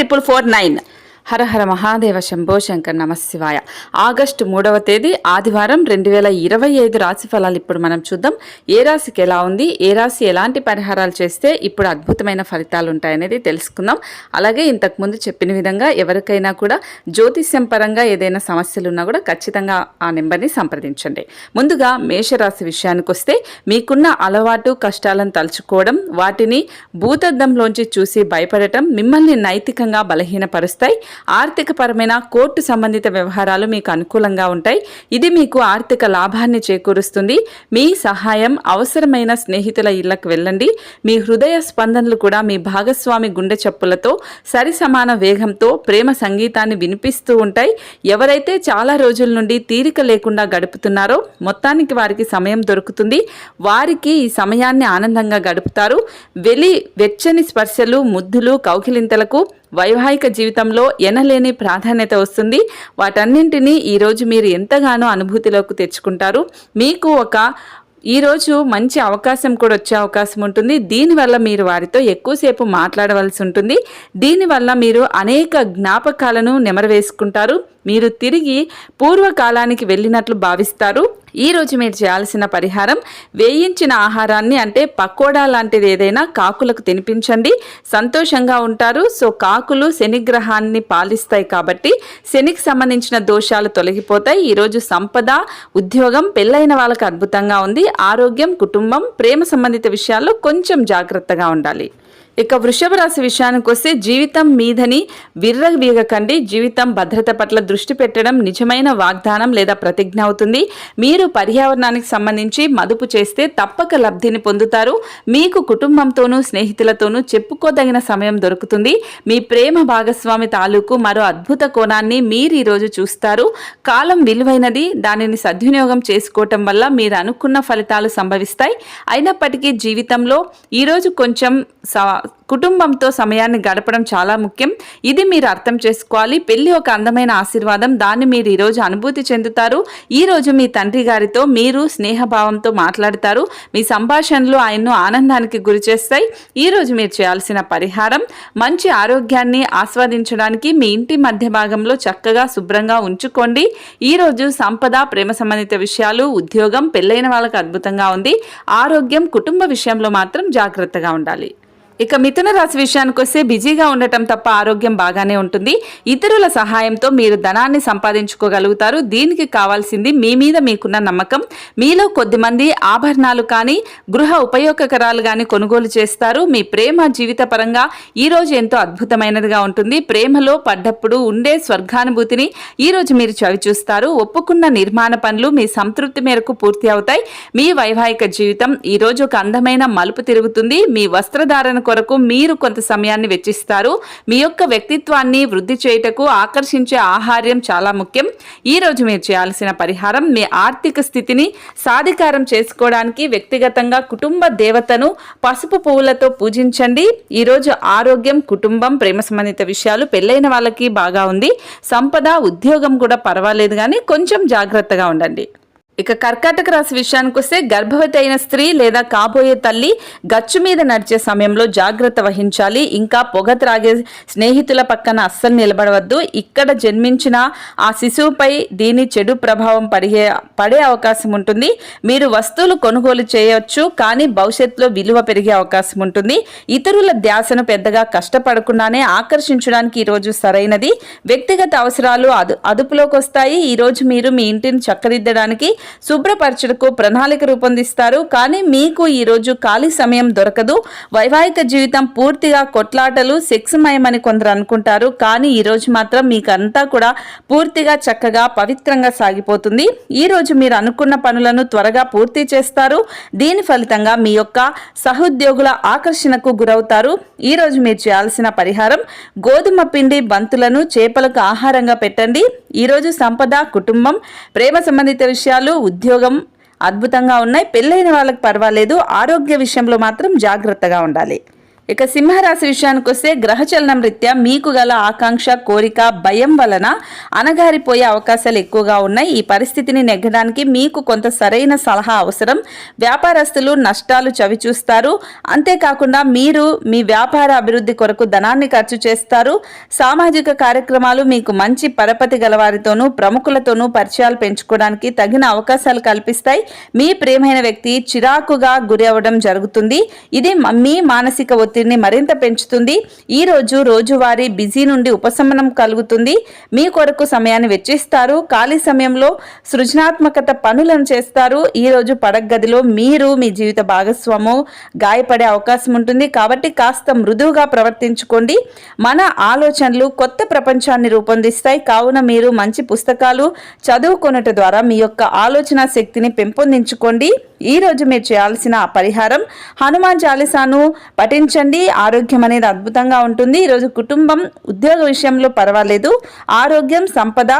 triple four nine Harahara Mahadeva Shambho Shankar నమశివాయ. August మూడవ తేదీ ఆదివారం రెండు వేల ఇరవై ఐదు రాశి ఫలాలు ఇప్పుడు మనం చూద్దాం. ఏ రాశికి ఎలా ఉంది? ఏ రాశి ఎలాంటి పరిహారాలు చేస్తే ఇప్పుడు అద్భుతమైన ఫలితాలు ఉంటాయనేది తెలుసుకుందాం. అలాగే ఇంతకుముందు చెప్పిన విధంగా ఎవరికైనా కూడా జ్యోతిష్యం పరంగా ఏదైనా సమస్యలు ఉన్నా కూడా ఖచ్చితంగా ఆ నెంబర్ని సంప్రదించండి. ముందుగా మేషరాశి విషయానికి వస్తే మీకున్న అలవాటు కష్టాలను తలుచుకోవడం వాటిని భూతద్దంలోంచి చూసి భయపడటం మిమ్మల్ని నైతికంగా బలహీనపరుస్తాయి. ఆర్థికపరమైన కోర్టు సంబంధిత వ్యవహారాలు మీకు అనుకూలంగా ఉంటాయి. ఇది మీకు ఆర్థిక లాభాన్ని చేకూరుస్తుంది. మీ సహాయం అవసరమైన స్నేహితుల ఇళ్ళకు వెళ్ళండి. మీ హృదయ స్పందనలు కూడా మీ భాగస్వామి గుండె చప్పులతో సరి సమాన వేగంతో ప్రేమ సంగీతాన్ని వినిపిస్తూ ఉంటాయి. ఎవరైతే చాలా రోజుల నుండి తీరిక లేకుండా గడుపుతున్నారో మొత్తానికి వారికి సమయం దొరుకుతుంది. వారికి ఈ సమయాన్ని ఆనందంగా గడుపుతారు. వెలి వెచ్చని స్పర్శలు ముద్దులు కౌకిలింతలకు వైవాహిక జీవితంలో ఎనలేని ప్రాధాన్యత వస్తుంది. వాటన్నింటినీ ఈరోజు మీరు ఎంతగానో అనుభూతిలోకి తెచ్చుకుంటారు. మీకు ఒక ఈరోజు మంచి అవకాశం కూడా వచ్చే అవకాశం ఉంటుంది. దీనివల్ల మీరు వారితో ఎక్కువసేపు మాట్లాడవలసి ఉంటుంది. దీనివల్ల మీరు అనేక జ్ఞాపకాలను నెమరవేసుకుంటారు మీరు తిరిగి పూర్వకాలానికి వెళ్ళినట్లు భావిస్తారు. ఈరోజు మీరు చేయాల్సిన పరిహారం వేయించిన ఆహారాన్ని అంటే పకోడా లాంటిది ఏదైనా కాకులకు తినిపించండి. సంతోషంగా ఉంటారు. సో కాకులు శనిగ్రహాన్ని పాలిస్తాయి కాబట్టి శనికి సంబంధించిన దోషాలు తొలగిపోతాయి. ఈరోజు సంపద ఉద్యోగం పెళ్ళైన వాళ్ళకి అద్భుతంగా ఉంది. ఆరోగ్యం కుటుంబం ప్రేమ సంబంధిత విషయాల్లో కొంచెం జాగ్రత్తగా ఉండాలి. ఇక వృషభ రాశి విషయానికి వస్తే జీవితం మీదని విర్రవీగకండి జీవితం భద్రత పట్ల దృష్టి పెట్టడం నిజమైన వాగ్దానం లేదా ప్రతిజ్ఞ అవుతుంది. మీరు పర్యావరణానికి సంబంధించి మదుపు చేస్తే తప్పక లబ్ధిని పొందుతారు. మీకు కుటుంబంతోనూ స్నేహితులతోనూ చెప్పుకోదగిన సమయం దొరుకుతుంది. మీ ప్రేమ భాగస్వామి తాలూకు మరో అద్భుత కోణాన్ని మీరు ఈరోజు చూస్తారు. కాలం విలువైనది. దానిని సద్వినియోగం చేసుకోవటం వల్ల మీరు అనుకున్న ఫలితాలు సంభవిస్తాయి. అయినప్పటికీ జీవితంలో ఈరోజు కొంచెం కుటుంబంతో సమయాన్ని గడపడం చాలా ముఖ్యం. ఇది మీరు అర్థం చేసుకోవాలి. పెళ్ళి ఒక అందమైన ఆశీర్వాదం. దాన్ని మీరు ఈరోజు అనుభూతి చెందుతారు. ఈరోజు మీ తండ్రి గారితో మీరు స్నేహభావంతో మాట్లాడతారు. మీ సంభాషణలు ఆయన్ను ఆనందానికి గురి చేస్తాయి. ఈ రోజు మీరు చేయాల్సిన పరిహారం మంచి ఆరోగ్యాన్ని ఆస్వాదించడానికి మీ ఇంటి మధ్య భాగంలో చక్కగా శుభ్రంగా ఉంచుకోండి. ఈ రోజు సంపద ప్రేమ సంబంధిత విషయాలు ఉద్యోగం పెళ్ళైన వాళ్ళకు అద్భుతంగా ఉంది. ఆరోగ్యం కుటుంబ విషయంలో మాత్రం జాగ్రత్తగా ఉండాలి. ఇక మిథున రాశి విషయానికి వస్తే బిజీగా ఉండటం తప్ప ఆరోగ్యం బాగానే ఉంటుంది. ఇతరుల సహాయంతో మీరు ధనాన్ని సంపాదించుకోగలుగుతారు. దీనికి కావాల్సింది మీ మీద మీకున్న నమ్మకం. మీలో కొద్దిమంది ఆభరణాలు కానీ గృహ ఉపయోగకరాలు కానీ కొనుగోలు చేస్తారు. మీ ప్రేమ జీవిత పరంగా ఈరోజు ఎంతో అద్భుతమైనదిగా ఉంటుంది. ప్రేమలో పడ్డప్పుడు ఉండే స్వర్గానుభూతిని ఈరోజు మీరు చవి చూస్తారు ఒప్పుకున్న నిర్మాణ పనులు మీ సంతృప్తి మేరకు పూర్తి అవుతాయి. మీ వైవాహిక జీవితం ఈ రోజు ఒక అందమైన మలుపు తిరుగుతుంది. మీ వస్త్రధారణకు కొరకు మీరు కొంత సమయాన్ని వెచ్చిస్తారు. మీ యొక్క వ్యక్తిత్వాన్ని వృద్ధి చేయుటకు ఆకర్షించే ఆహార్యం చాలా ముఖ్యం. ఈ రోజు మీరు చేయాల్సిన పరిహారం మీ ఆర్థిక స్థితిని సాధికారం చేసుకోవడానికి వ్యక్తిగతంగా కుటుంబ దేవతను పసుపు పువ్వులతో పూజించండి. ఈరోజు ఆరోగ్యం కుటుంబం ప్రేమ సంబంధిత విషయాలు పెళ్ళైన వాళ్ళకి బాగా ఉంది. సంపద ఉద్యోగం కూడా పర్వాలేదు కానీ కొంచెం జాగ్రత్తగా ఉండండి. ఇక కర్కాటక రాశి విషయానికి వస్తే గర్భవతి అయిన స్త్రీ లేదా కాబోయే తల్లి గచ్చు మీద నడిచే సమయంలో జాగ్రత్త వహించాలి. ఇంకా పొగ త్రాగే స్నేహితుల పక్కన అస్సలు నిలబడవద్దు. ఇక్కడ జన్మించిన ఆ శిశువుపై దీని చెడు ప్రభావం పడే పడే అవకాశం ఉంటుంది. మీరు వస్తువులు కొనుగోలు చేయవచ్చు కానీ భవిష్యత్తులో విలువ పెరిగే అవకాశం ఉంటుంది. ఇతరుల ధ్యాసను పెద్దగా కష్టపడకుండానే ఆకర్షించడానికి ఈరోజు సరైనది. వ్యక్తిగత అవసరాలు అదు అదుపులోకి వస్తాయి ఈరోజు మీరు మీ ఇంటిని చక్కదిద్దడానికి శుభ్రపరచుటకు ప్రణాళిక రూపొందిస్తారు. కానీ మీకు ఈ రోజు ఖాళీ సమయం దొరకదు. వైవాహిక జీవితం పూర్తిగా కొట్లాటలు సెక్స్మయమని కొందరు అనుకుంటారు. కానీ ఈ రోజు మాత్రం మీకు అంతా కూడా పూర్తిగా చక్కగా పవిత్రంగా సాగిపోతుంది. ఈ రోజు మీరు అనుకున్న పనులను త్వరగా పూర్తి చేస్తారు. దీని ఫలితంగా మీ యొక్క సహోద్యోగుల ఆకర్షణకు గురవుతారు. ఈ రోజు మీరు చేయాల్సిన పరిహారం గోధుమ పిండి బంతులను చేపలకు ఆహారంగా పెట్టండి. ఈ రోజు సంపద కుటుంబం ప్రేమ సంబంధిత విషయాలు ఉద్యోగం అద్భుతంగా ఉన్నాయి. పెళ్ళైన వాళ్ళకి పర్వాలేదు. ఆరోగ్య విషయంలో మాత్రం జాగ్రత్తగా ఉండాలి. ఇక సింహరాశి విషయానికి వస్తే గ్రహచలనం రీత్యా మీకు గల ఆకాంక్ష కోరిక భయం వలన అనగారిపోయే అవకాశాలు ఎక్కువగా ఉన్నాయి. ఈ పరిస్థితిని నెగ్గడానికి మీకు కొంత సరైన సలహా అవసరం. వ్యాపారస్తులు నష్టాలు చవిచూస్తారు. అంతేకాకుండా మీరు మీ వ్యాపార అభివృద్ధి కొరకు ధనాన్ని ఖర్చు చేస్తారు. సామాజిక కార్యక్రమాలు మీకు మంచి పరపతి గలవారితోనూ ప్రముఖులతోనూ పరిచయాలు పెంచుకోవడానికి తగిన అవకాశాలు కల్పిస్తాయి. మీ ప్రేమైన వ్యక్తి చిరాకుగా గురి అవ్వడం జరుగుతుంది. ఇది మీ మానసిక ఒత్తిడి ఒత్తిడిని మరింత పెంచుతుంది. ఈ రోజు రోజువారీ బిజీ నుండి ఉపశమనం కలుగుతుంది. మీ కొరకు సమయాన్ని వెచ్చిస్తారు. ఖాళీ సమయంలో సృజనాత్మకత పనులను చేస్తారు. ఈ రోజు పడగదిలో మీరు మీ జీవిత భాగస్వాము గాయపడే అవకాశం ఉంటుంది. కాబట్టి కాస్త మృదువుగా ప్రవర్తించుకోండి. మన ఆలోచనలు కొత్త ప్రపంచాన్ని రూపొందిస్తాయి. కావున మీరు మంచి పుస్తకాలు చదువుకొనుట ద్వారా మీ యొక్క ఆలోచన శక్తిని పెంపొందించుకోండి. ఈ రోజు మీరు చేయాల్సిన పరిహారం హనుమాన్ చాలీసాను పఠించండి. ఆరోగ్యం అనేది అద్భుతంగా ఉంటుంది. ఈరోజు కుటుంబం ఉద్యోగ విషయంలో పర్వాలేదు. ఆరోగ్యం సంపద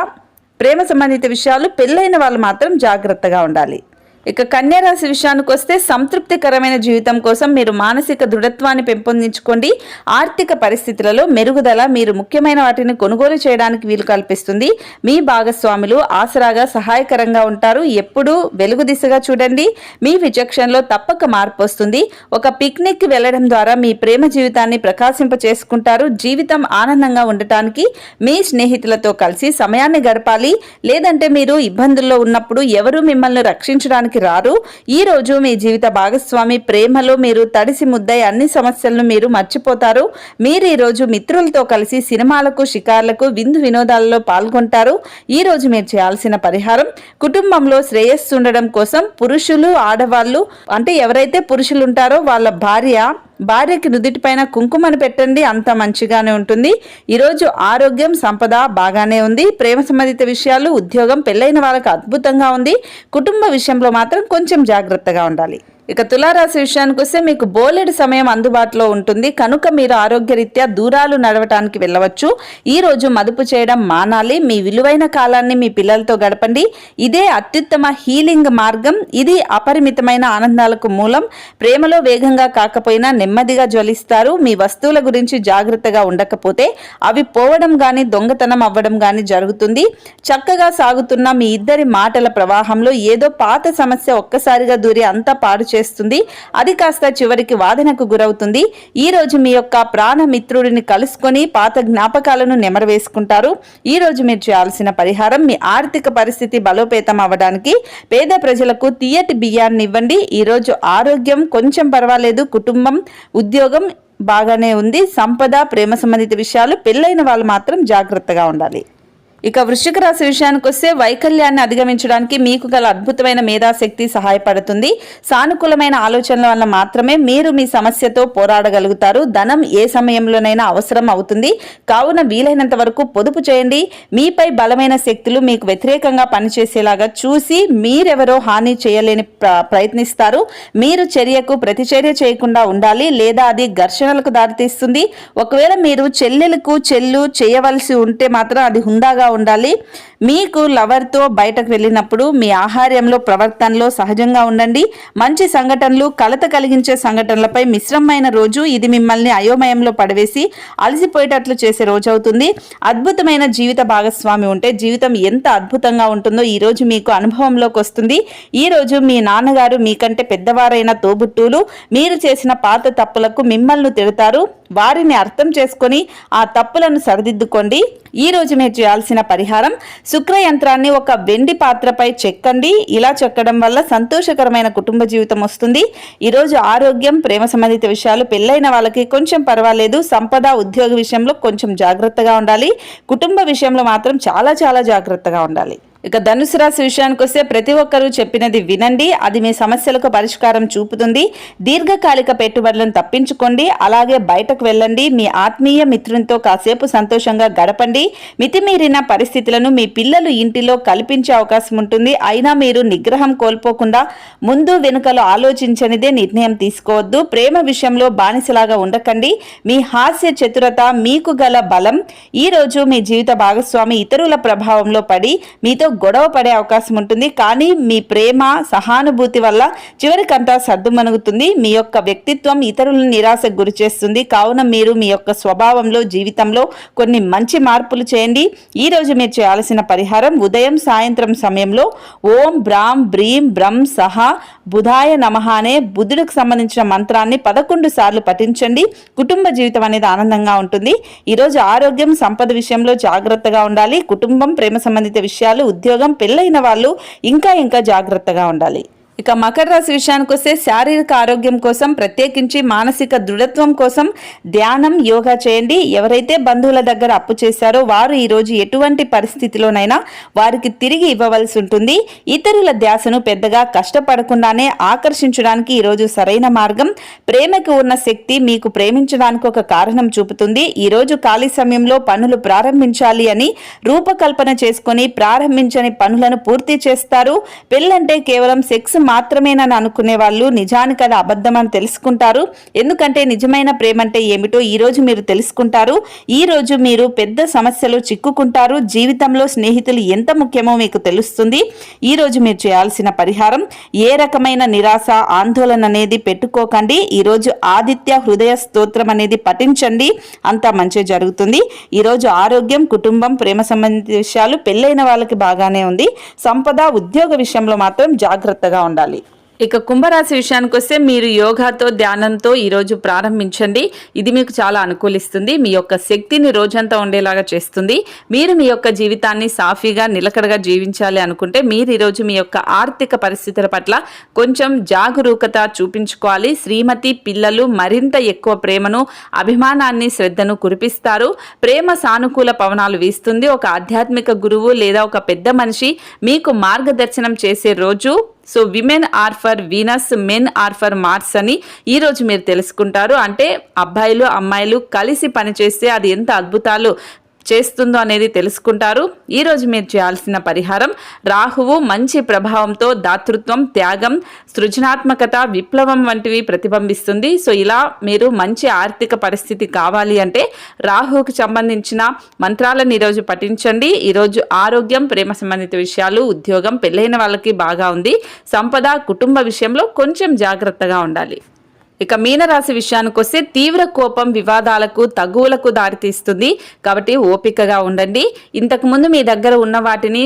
ప్రేమ సంబంధిత విషయాలు పెళ్ళైన వాళ్ళు మాత్రం జాగ్రత్తగా ఉండాలి. ఇక కన్యారాశి విషయానికి వస్తే సంతృప్తికరమైన జీవితం కోసం మీరు మానసిక దృఢత్వాన్ని పెంపొందించుకోండి. ఆర్థిక పరిస్థితులలో మెరుగుదల మీరు ముఖ్యమైన వాటిని కొనుగోలు చేయడానికి వీలు కల్పిస్తుంది. మీ భాగస్వాములు ఆసరాగా సహాయకరంగా ఉంటారు. ఎప్పుడూ వెలుగు దిశగా చూడండి. మీ విచక్షణలో తప్పక మార్పు వస్తుంది. ఒక పిక్నిక్ వెళ్ళడం ద్వారా మీ ప్రేమ జీవితాన్ని ప్రకాశింప చేసుకుంటారు. జీవితం ఆనందంగా ఉండటానికి మీ స్నేహితులతో కలిసి సమయాన్ని గడపాలి. లేదంటే మీరు ఇబ్బందుల్లో ఉన్నప్పుడు ఎవరు మిమ్మల్ని రక్షించడానికి రారు. ఈ రోజు మీ జీవిత భాగస్వామి ప్రేమలో మీరు తడిసి ముద్దై అన్ని సమస్యలను మీరు మర్చిపోతారు. మీరు ఈరోజు మిత్రులతో కలిసి సినిమాలకు షికార్లకు విందు వినోదాలలో పాల్గొంటారు. ఈ రోజు మీరు చేయాల్సిన పరిహారం కుటుంబంలో శ్రేయస్సు ఉండడం కోసం పురుషులు ఆడవాళ్ళు అంటే ఎవరైతే పురుషులు ఉంటారో వాళ్ళ భార్య భార్యకి నుదుటిపైన కుంకుమను పెట్టండి అంత మంచిగానే ఉంటుంది. ఈరోజు ఆరోగ్యం సంపద బాగానే ఉంది. ప్రేమ సంబంధిత విషయాలు ఉద్యోగం పెళ్ళైన వాళ్ళకి అద్భుతంగా ఉంది. కుటుంబ విషయంలో మాత్రం కొంచెం జాగ్రత్తగా ఉండాలి. ఇక తులారాశి విషయానికి వస్తే మీకు బోలెడు సమయం అందుబాటులో ఉంటుంది. కనుక మీరు ఆరోగ్యరీత్యా దూరాలు నడవటానికి వెళ్ళవచ్చు. ఈ రోజు మదుపు చేయడం మానాలి. మీ విలువైన కాలాన్ని మీ పిల్లలతో గడపండి. ఇదే అత్యుత్తమ హీలింగ్ మార్గం. ఇది అపరిమితమైన ఆనందాలకు మూలం. ప్రేమలో వేగంగా కాకపోయినా నెమ్మదిగా జ్వలిస్తారు. మీ వస్తువుల గురించి జాగ్రత్తగా ఉండకపోతే అవి పోవడం గాని దొంగతనం అవ్వడం గాని జరుగుతుంది. చక్కగా సాగుతున్న మీ ఇద్దరి మాటల ప్రవాహంలో ఏదో పాత సమస్య ఒక్కసారిగా దూరి అంతా పాడు చేస్తుంది. అది కాస్త చివరికి వాదనకు గురవుతుంది. ఈ రోజు మీ యొక్క ప్రాణమిత్రుడిని కలుసుకొని పాత జ్ఞాపకాలను నెమరవేసుకుంటారు. ఈ రోజు మీరు చేయాల్సిన పరిహారం మీ ఆర్థిక పరిస్థితి బలోపేతం అవ్వడానికి పేద ప్రజలకు తీయటి బియ్యాన్ని ఇవ్వండి. ఈ రోజు ఆరోగ్యం కొంచెం పర్వాలేదు. కుటుంబం ఉద్యోగం బాగానే ఉంది. సంపద ప్రేమ సంబంధిత విషయాలు పెళ్ళైన వాళ్ళు మాత్రం జాగ్రత్తగా ఉండాలి. ఇక వృశ్చిక రాశి విషయానికి వస్తే వైకల్యాన్ని అధిగమించడానికి మీకు గల అద్భుతమైన మేధాశక్తి సహాయపడుతుంది. సానుకూలమైన ఆలోచనల వల్ల మాత్రమే మీరు మీ సమస్యతో పోరాడగలుగుతారు. ధనం ఏ సమయంలోనైనా అవసరం అవుతుంది. కావున వీలైనంత వరకు పొదుపు చేయండి. మీపై బలమైన శక్తులు మీకు వ్యతిరేకంగా పనిచేసేలాగా చూసి మీరెవరో హాని చేయలేని ప్ర- ప్రయత్నిస్తారు. మీరు చర్యకు ప్రతిచర్య చేయకుండా ఉండాలి లేదా అది ఘర్షణలకు దారితీస్తుంది. ఒకవేళ మీరు చెల్లెలకు చెల్లు చేయవలసి ఉంటే మాత్రం అది హుందాగా ఉండాలి. మీకు లవర్తో బయటకు వెళ్ళినప్పుడు మీ ఆహార్యంలో ప్రవర్తనలో సహజంగా ఉండండి. మంచి సంఘటనలు కలత కలిగించే సంఘటనలపై మిశ్రమమైన రోజు ఇది మిమ్మల్ని అయోమయంలో పడవేసి అలసిపోయేటట్లు చేసే రోజు అవుతుంది అద్భుతమైన జీవిత భాగస్వామి ఉంటే జీవితం ఎంత అద్భుతంగా ఉంటుందో ఈరోజు మీకు అనుభవంలోకి వస్తుంది. ఈ రోజు మీ నాన్నగారు మీకంటే పెద్దవారైన తోబుట్టువులు మీరు చేసిన పాత తప్పులకు మిమ్మల్ని తిడతారు. వారిని అర్థం చేసుకొని ఆ తప్పులను సరిదిద్దుకోండి. ఈ రోజు మీరు చేయాల్సిన పరిహారం శుక్ర యంత్రాన్ని ఒక వెండి పాత్రపై చెక్కండి. ఇలా చెక్కడం వల్ల సంతోషకరమైన కుటుంబ జీవితం వస్తుంది. ఈరోజు ఆరోగ్యం ప్రేమ సంబంధిత విషయాలు పెళ్ళైన వాళ్ళకి కొంచెం పర్వాలేదు. సంపద ఉద్యోగ విషయంలో కొంచెం జాగ్రత్తగా ఉండాలి. కుటుంబ విషయంలో మాత్రం చాలా చాలా జాగ్రత్తగా ఉండాలి. ఇక ధనుసు రాశి విషయానికి వస్తే ప్రతి ఒక్కరూ చెప్పినది వినండి. అది మీ సమస్యలకు పరిష్కారం చూపుతుంది. దీర్ఘకాలిక పెట్టుబడులను తప్పించుకోండి. అలాగే బయటకు వెళ్ళండి. మీ ఆత్మీయ మిత్రునితో కాసేపు సంతోషంగా గడపండి. మితిమీరిన పరిస్థితులను మీ పిల్లలు ఇంటిలో కల్పించే అవకాశం ఉంటుంది. అయినా మీరు నిగ్రహం కోల్పోకుండా ముందు వెనుకలు ఆలోచించనిదే నిర్ణయం తీసుకోవద్దు. ప్రేమ విషయంలో బానిసలాగా ఉండకండి. మీ హాస్య చతురత మీకు గల బలం. ఈ రోజు మీ జీవిత భాగస్వామి ఇతరుల ప్రభావంలో పడి మీతో గొడవ పడే అవకాశం ఉంటుంది. కానీ మీ ప్రేమ సహానుభూతి వల్ల చివరికంతా సర్దుమణుగుతుంది. మీ యొక్క వ్యక్తిత్వం ఇతరులను నిరాశకు గురి చేస్తుంది. కావున మీరు మీ యొక్క స్వభావంలో జీవితంలో కొన్ని మంచి మార్పులు చేయండి. ఈ రోజు మీరు చేయాల్సిన పరిహారం ఉదయం సాయంత్రం సమయంలో ఓం బ్రాం బ్రీం బ్రం సహా బుధాయ నమః అనే బుధుడికి సంబంధించిన మంత్రాన్ని పదకొండు సార్లు పఠించండి. కుటుంబ జీవితం అనేది ఆనందంగా ఉంటుంది. ఈరోజు ఆరోగ్యం సంపద విషయంలో జాగ్రత్తగా ఉండాలి. కుటుంబం ప్రేమ సంబంధిత విషయాలు ఉద్యోగం పెళ్ళైన వాళ్ళు ఇంకా ఇంకా జాగ్రత్తగా ఉండాలి. ఇక మకర రాశి విషయానికి వస్తే శారీరక ఆరోగ్యం కోసం ప్రత్యేకించి మానసిక దృఢత్వం కోసం ధ్యానం యోగా చేయండి. ఎవరైతే బంధువుల దగ్గర అప్పు చేశారో వారు ఈరోజు ఎటువంటి పరిస్థితిలోనైనా వారికి తిరిగి ఇవ్వవలసి ఉంటుంది. ఇతరుల ధ్యాసను పెద్దగా కష్టపడకుండానే ఆకర్షించడానికి ఈరోజు సరైన మార్గం. ప్రేమకు ఉన్న శక్తి మీకు ప్రేమించడానికి ఒక కారణం చూపుతుంది. ఈరోజు ఖాళీ సమయంలో పనులు ప్రారంభించాలి అని రూపకల్పన చేసుకొని ప్రారంభించని పనులను పూర్తి చేస్తారు. పెళ్ళంటే కేవలం సెక్స్ మాత్రమేనని అనుకునే వాళ్ళు నిజానికి అది అబద్ధం అని తెలుసుకుంటారు. ఎందుకంటే నిజమైన ప్రేమ అంటే ఏమిటో ఈ రోజు మీరు తెలుసుకుంటారు. ఈ రోజు మీరు పెద్ద సమస్యలు చిక్కుకుంటారు. జీవితంలో స్నేహితులు ఎంత ముఖ్యమో మీకు తెలుస్తుంది. ఈ రోజు మీరు చేయాల్సిన పరిహారం ఏ రకమైన నిరాశ ఆందోళన అనేది పెట్టుకోకండి. ఈ రోజు ఆదిత్య హృదయ స్తోత్రం అనేది పఠించండి. అంతా మంచి జరుగుతుంది. ఈరోజు ఆరోగ్యం కుటుంబం ప్రేమ సంబంధిత విషయాలు పెళ్ళైన వాళ్ళకి బాగానే ఉంది. సంపద ఉద్యోగ విషయంలో మాత్రం జాగ్రత్తగా ఉండాలి. ఇక కుంభరాశి విషయానికి వస్తే మీరు యోగాతో ధ్యానంతో ఈరోజు ప్రారంభించండి. ఇది మీకు చాలా అనుకూలిస్తుంది. మీ యొక్క శక్తిని రోజంతా ఉండేలాగా చేస్తుంది. మీరు మీ యొక్క జీవితాన్ని సాఫీగా నిలకడగా జీవించాలి అనుకుంటే మీరు ఈరోజు మీ యొక్క ఆర్థిక పరిస్థితుల పట్ల కొంచెం జాగరూకత చూపించుకోవాలి. శ్రీమతి పిల్లలు మరింత ఎక్కువ ప్రేమను అభిమానాన్ని శ్రద్ధను కురిపిస్తారు. ప్రేమ సానుకూల పవనాలు వీస్తుంది. ఒక ఆధ్యాత్మిక గురువు లేదా ఒక పెద్ద మనిషి మీకు మార్గదర్శనం చేసే రోజు so women are from Venus men are from Mars అని ఈరోజు మీరు తెలుసుకుంటారు. అంటే అబ్బాయిలు అమ్మాయిలు కలిసి పనిచేస్తే అది ఎంత అద్భుతాలు. చేస్తుందో అనేది తెలుసుకుంటారు. ఈరోజు మీరు చేయాల్సిన పరిహారం రాహువు మంచి ప్రభావంతో దాతృత్వం త్యాగం సృజనాత్మకత విప్లవం వంటివి ప్రతిబింబిస్తుంది. సో ఇలా మీరు మంచి ఆర్థిక పరిస్థితి కావాలి అంటే రాహువుకు సంబంధించిన మంత్రాలను ఈరోజు పఠించండి. ఈరోజు ఆరోగ్యం ప్రేమ సంబంధిత విషయాలు ఉద్యోగం పెళ్ళైన వాళ్ళకి బాగా ఉంది. సంపద కుటుంబ విషయంలో కొంచెం జాగ్రత్తగా ఉండాలి. ఇక మీనరాశి విషయానికి వస్తే తీవ్ర కోపం వివాదాలకు తగువులకు దారితీస్తుంది. కాబట్టి ఓపికగా ఉండండి. ఇంతకుముందు మీ దగ్గర ఉన్న వాటిని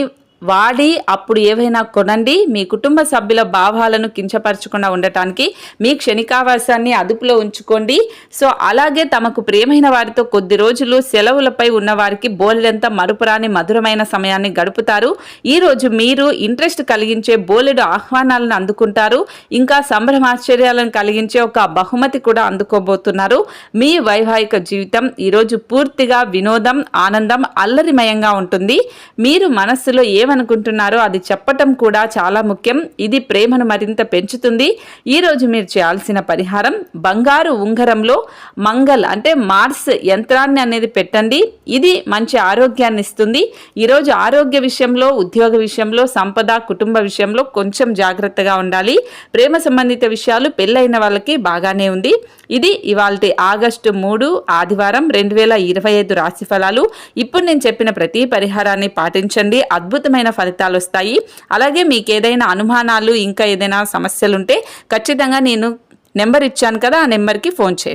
వాడి అప్పుడు ఏవైనా కొనండి. మీ కుటుంబ సభ్యుల భావాలను కించపరచకుండా ఉండటానికి మీ క్షణికావాసాన్ని అదుపులో ఉంచుకోండి. సో అలాగే తమకు ప్రియమైన వారితో కొద్ది రోజులు సెలవులపై ఉన్న వారికి బోలెడంత మరుపురాని మధురమైన సమయాన్ని గడుపుతారు. ఈరోజు మీరు ఇంట్రెస్ట్ కలిగించే బోలెడు ఆహ్వానాలను అందుకుంటారు. ఇంకా సంభ్రమాశ్చర్యాలను కలిగించే ఒక బహుమతి కూడా అందుకోబోతున్నారు. మీ వైవాహిక జీవితం ఈరోజు పూర్తిగా వినోదం ఆనందం అల్లరిమయంగా ఉంటుంది. మీరు మనస్సులో ఏమైనా ఏమనుకుంటున్నారో అది చెప్పటం కూడా చాలా ముఖ్యం. ఇది ప్రేమను మరింత పెంచుతుంది. ఈరోజు మీరు చేయాల్సిన పరిహారం బంగారు ఉంగరంలో మంగల్ అంటే మార్స్ యంత్రాన్ని అనేది పెట్టండి. ఇది మంచి ఆరోగ్యాన్ని ఇస్తుంది. ఈరోజు ఆరోగ్య విషయంలో ఉద్యోగ విషయంలో సంపద కుటుంబ విషయంలో కొంచెం జాగ్రత్తగా ఉండాలి. ప్రేమ సంబంధిత విషయాలు పెళ్ళైన వాళ్ళకి బాగానే ఉంది. ఇది ఇవాళ ఆగస్టు మూడు ఆదివారం రెండు వేల ఇరవై ఐదు రాశి ఫలాలు. ఇప్పుడు నేను చెప్పిన ప్రతి పరిహారాన్ని పాటించండి. అద్భుతం అద్భుతమైన ఫలితాలు వస్తాయి. అలాగే మీకు ఏదైనా అనుమానాలు ఇంకా ఏదైనా సమస్యలు ఉంటే ఖచ్చితంగా నేను నెంబర్ ఇచ్చాను కదా ఆ నెంబర్కి ఫోన్ చేయండి.